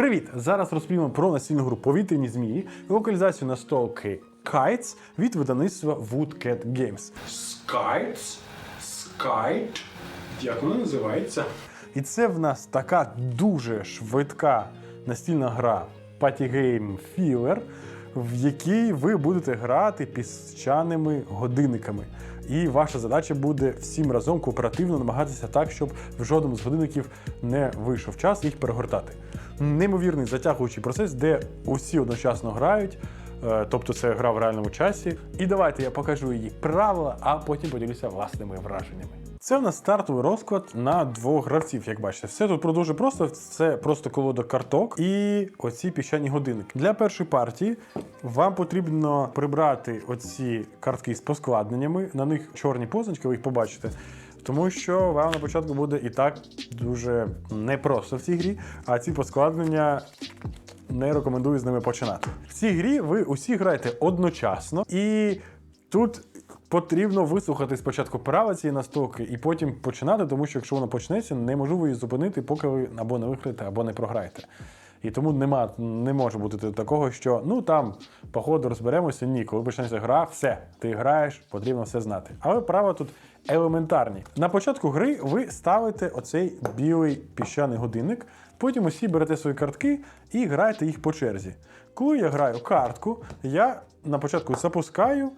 Привіт! Зараз розповімо про настільну гру повітряні змії, локалізацію настолки Kites від видавництва Woodcat Games. Skites? Skite? Як воно називається? І це в нас така дуже швидка настільна гра Party Game Filler, в якій ви будете грати піщаними годинниками. І ваша задача буде всім разом кооперативно намагатися так, щоб в жодному з годинників не вийшов час їх перегортати. Неймовірний затягуючий процес, де усі одночасно грають. е, Тобто це гра в реальному часі. І давайте я покажу її правила, а потім поділюся власними враженнями. Це в нас стартовий розклад на двох гравців, як бачите. Все тут про дуже просто. Це просто колода карток і оці піщані годинники. Для першої партії вам потрібно прибрати оці картки з поскладненнями. На них чорні позначки, ви їх побачите. Тому що вам на початку буде і так дуже непросто в цій грі, а ці поскладнення не рекомендую з ними починати. В цій грі ви усі граєте одночасно, і тут потрібно вислухати спочатку права цієї настолки і потім починати, тому що якщо воно почнеться, неможливо її зупинити, поки ви або не виграєте, або не програєте. І тому нема, не може бути такого, що ну там по ходу розберемося. Ні, коли почнеться гра, все, ти граєш, потрібно все знати. Але права тут елементарні. На початку гри ви ставите оцей білий піщаний годинник, потім усі берете свої картки і граєте їх по черзі. Коли я граю картку, я на початку запускаю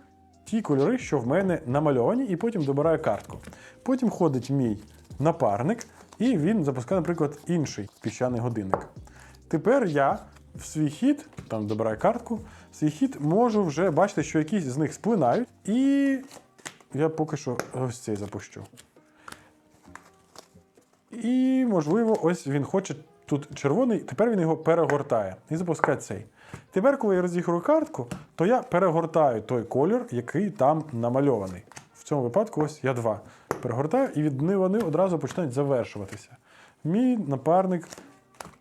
ті кольори, що в мене намальовані, і потім добираю картку. Потім ходить мій напарник, і він запускає, наприклад, інший піщаний годинник. Тепер я в свій хід, там добираю картку, в свій хід можу вже бачити, що якісь з них сплинають, і я поки що ось цей запущу. І, можливо, ось він хоче тут червоний, тепер він його перегортає і запускає цей. Тепер, коли я розіграю картку, то я перегортаю той колір, який там намальований. В цьому випадку ось я два. Перегортаю, і від них вони одразу починають завершуватися. Мій напарник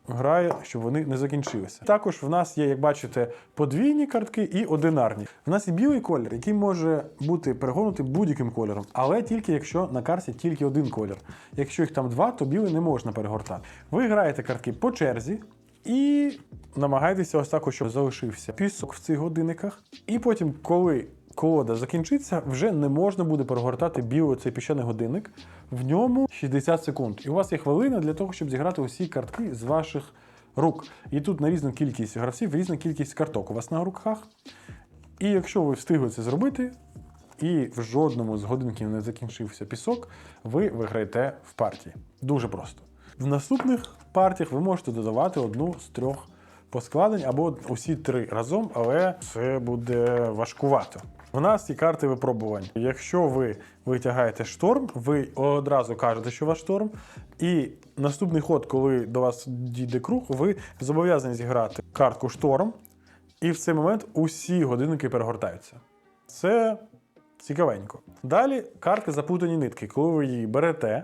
грає, щоб вони не закінчилися. Також в нас є, як бачите, подвійні картки і одинарні. В нас є білий колір, який може бути перегорнутий будь-яким кольором, але тільки якщо на карті тільки один колір. Якщо їх там два, то білий не можна перегортати. Ви граєте картки по черзі. І намагайтеся ось так, щоб залишився пісок в цих годинниках. І потім, коли колода закінчиться, вже не можна буде перегортати білий цей піщаний годинник. В ньому 60 секунд. І у вас є хвилина для того, щоб зіграти усі картки з ваших рук. І тут на різну кількість гравців, різна кількість карток у вас на руках. І якщо ви встигли це зробити, і в жодному з годинків не закінчився пісок, ви виграєте в партії. Дуже просто. В наступних партіях ви можете додавати одну з трьох поскладень або усі три разом, але це буде важкувато. У нас є карти випробувань. Якщо ви витягаєте шторм, ви одразу кажете, що у вас шторм. І наступний ход, коли до вас дійде круг, ви зобов'язані зіграти картку шторм, і в цей момент усі годинники перегортаються. Це цікавенько. Далі карти запутані нитки. Коли ви її берете,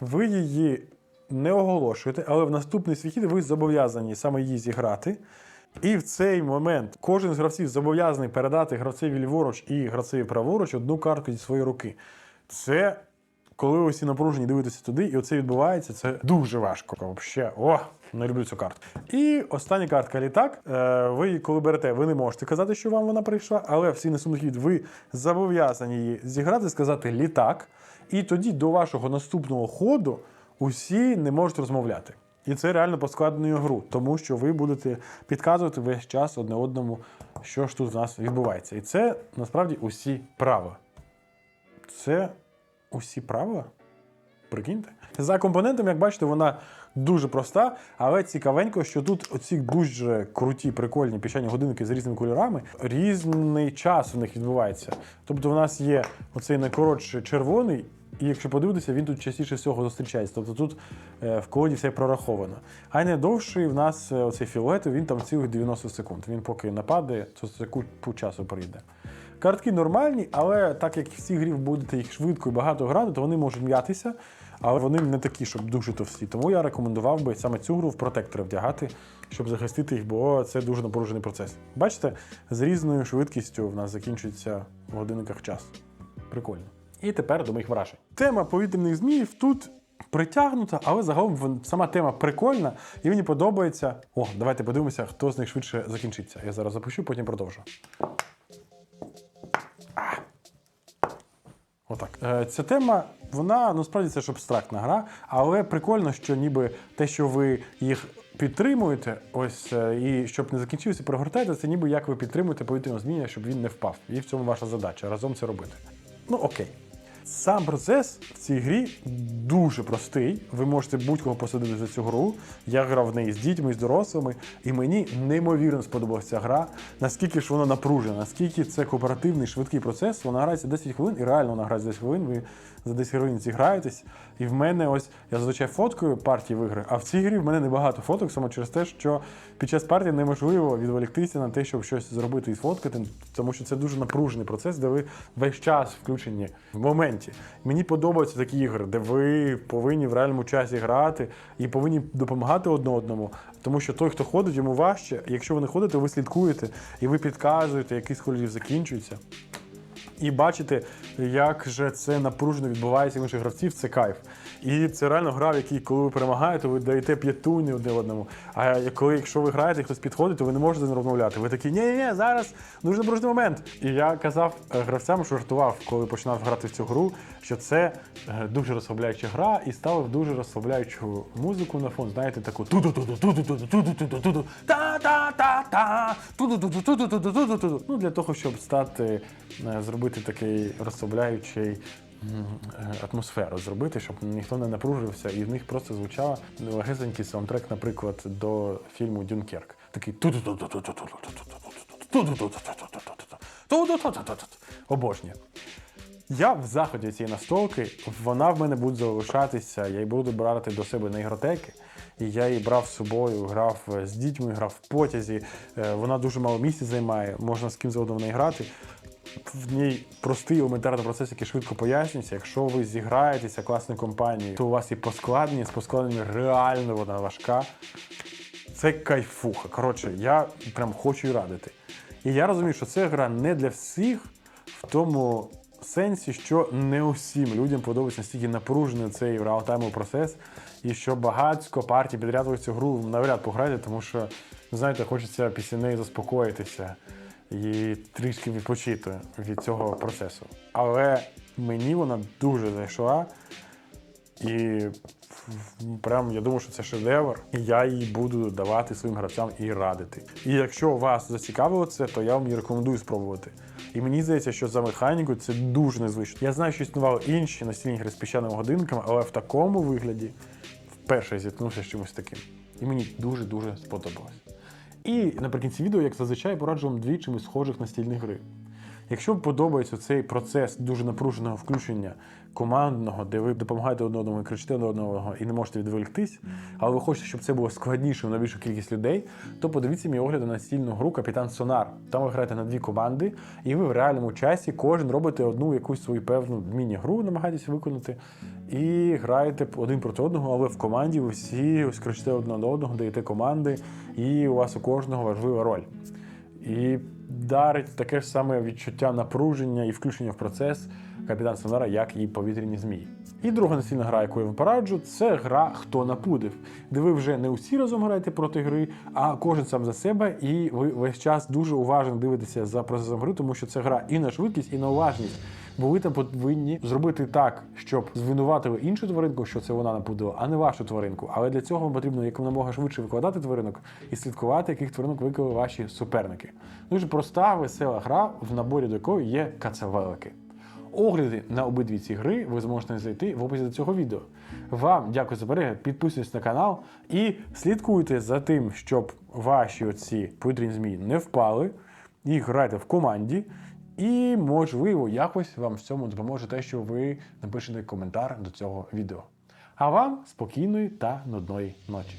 ви її не оголошуєте, але в наступний свій ви зобов'язані саме її зіграти. І в цей момент кожен з гравців зобов'язаний передати гравцеві ліворуч і гравцеві праворуч одну картку зі своєї руки. Це коли ви всі напружені дивитеся туди, і оце відбувається, це дуже важко. Вообще, о, не люблю цю карту. І остання картка літак. Е, Ви коли берете, ви не можете казати, що вам вона прийшла, але всі наступний хід ви зобов'язані її зіграти, сказати літак. І тоді до вашого наступного ходу усі не можуть розмовляти. І це реально поскладнює гру, тому що ви будете підказувати весь час одне одному, що ж тут в нас відбувається. І це насправді усі правила. Це усі правила? Прикиньте. За компонентами, як бачите, вона дуже проста, але цікавенько, що тут оці дуже круті, прикольні піщані годинники з різними кольорами, різний час в них відбувається. Тобто, в нас є оцей найкоротший червоний, і якщо подивитися, він тут частіше всього зустрічається. Тобто тут е, в колоді все прораховано. А найдовший в нас е, оцей фіолетовий, він там цілих 90 секунд. Він поки нападе, то це купу часу прийде. Картки нормальні, але так як всі грів будете їх швидко і багато грати, то вони можуть м'ятися, але вони не такі, щоб дуже товсті. Тому я рекомендував би саме цю гру в протектори вдягати, щоб захистити їх, бо це дуже напружений процес. Бачите, з різною швидкістю в нас закінчується в годинниках час. Прикольно. І тепер до моїх вражень. Тема повітряних зміїв тут притягнута, але загалом сама тема прикольна, і мені подобається. О, давайте подивимося, хто з них швидше закінчиться. Я зараз запущу, потім продовжу. Отак. Е, Ця тема, вона ну справді це ж абстрактна гра, але прикольно, що ніби те, що ви їх підтримуєте, ось е, і щоб не закінчився, прогортаєте, це ніби як ви підтримуєте повітряного зміння, щоб він не впав. І в цьому ваша задача разом це робити. Ну окей. Сам процес в цій грі дуже простий. Ви можете будь-кого посадити за цю гру. Я грав в неї з дітьми, з дорослими, і мені неймовірно сподобалася ця гра. Наскільки ж вона напружена, наскільки це кооперативний швидкий процес. Вона грається 10 хвилин, і реально вона грається 10 хвилин. Ви за 10 хвилин ці граєтесь. І в мене ось я зазвичай фоткаю партії в ігри, а в цій грі в мене небагато фоток, саме через те, що під час партії неможливо відволіктися на те, щоб щось зробити і сфоткати, тому що це дуже напружений процес, де ви весь час включені в моменті. Мені подобаються такі ігри, де ви повинні в реальному часі грати і повинні допомагати одне одному. Тому що той, хто ходить, йому важче. Якщо ви не ходите, ви слідкуєте і ви підказуєте, який з закінчується. І бачите, як же це напружено відбувається в інших гравців, це кайф. І це реально гра, в якій, коли ви перемагаєте, ви даєте п'ятуні одне одному. А коли, якщо ви граєте, і хтось підходить, то ви не можете з ним розмовляти. Ви такі, ні ні ні зараз дуже напружений момент. І я казав е, гравцям, що жартував, коли починав грати в цю гру, що це е, дуже розслабляюча гра, і ставив дуже розслабляючу музику на фон. Знаєте, таку ту ту ту ту ту ту ту ту ту ту ту та та та та ту ту ту ту ту ту ту ту ту Ну для того, щоб стати е, зробити такий розслабляючий е, атмосферу, зробити, щоб ніхто не напружився, і в них просто звучав легесенький саундтрек, наприклад, до фільму Дюнкерк. Такий обожнє. Я в заході цієї настолки, вона в мене буде залишатися, я її буду брати до себе на ігротеки. І я її брав з собою, грав з дітьми, грав в потязі. Вона дуже мало місця займає, можна з ким завгодно в неї грати. В ній простий елементарний процес, який швидко пояснюється. Якщо ви зіграєтеся класною компанією, то у вас і поскладення, з поскладеннями реально вона важка. Це кайфуха. Коротше, я прям хочу її радити. І я розумію, що це гра не для всіх в тому сенсі, що не усім людям подобається настільки напружений цей реалтаймовий процес, і що багатько партій підряд цю гру навряд пограєте, тому що, знаєте, хочеться після неї заспокоїтися і трішки відпочити від цього процесу. Але мені вона дуже зайшла. І прям я думаю, що це шедевр, і я її буду давати своїм гравцям і радити. І якщо вас зацікавило це, то я вам її рекомендую спробувати. І мені здається, що за механікою це дуже незвично. Я знаю, що існували інші настільні ігри з піщаними годинниками, але в такому вигляді вперше зіткнувся з чимось таким. І мені дуже-дуже сподобалось. І наприкінці відео, як зазвичай, пораджу вам дві чимось схожих настільних гри. Якщо подобається цей процес дуже напруженого включення командного, де ви допомагаєте одне одному і кричите одне одного і не можете відволіктись, але ви хочете, щоб це було складніше на більшу кількість людей, то подивіться мій огляд на настільну гру Капітан Сонар. Там ви граєте на дві команди, і ви в реальному часі кожен робите одну якусь свою певну міні-гру, намагаєтесь виконати, і граєте один проти одного, але в команді ви всі ось кричите одне до одного, даєте команди, і у вас у кожного важлива роль. І дарить таке ж саме відчуття напруження і включення в процес капітан Сонара, як і повітряні змії. І друга настільна гра, яку я вам пораджу, це гра Хто напудив, де ви вже не усі разом граєте проти гри, а кожен сам за себе, і ви весь час дуже уважно дивитеся за процесом гри, тому що це гра і на швидкість, і на уважність. Там повинні зробити так, щоб звинуватили іншу тваринку, що це вона напудила, а не вашу тваринку. Але для цього вам потрібно якомога швидше викладати тваринок і слідкувати, яких тваринок виклали ваші суперники. Дуже проста, весела гра, в наборі до якої є кацавелики. Огляди на обидві ці гри ви зможете знайти в описі до цього відео. Вам дякую за перегляд, підписуйтесь на канал і слідкуйте за тим, щоб ваші оці повітряні змії не впали, і грайте в команді. І, можливо, якось вам в цьому допоможе те, що ви напишете коментар до цього відео. А вам спокійної та нудної ночі.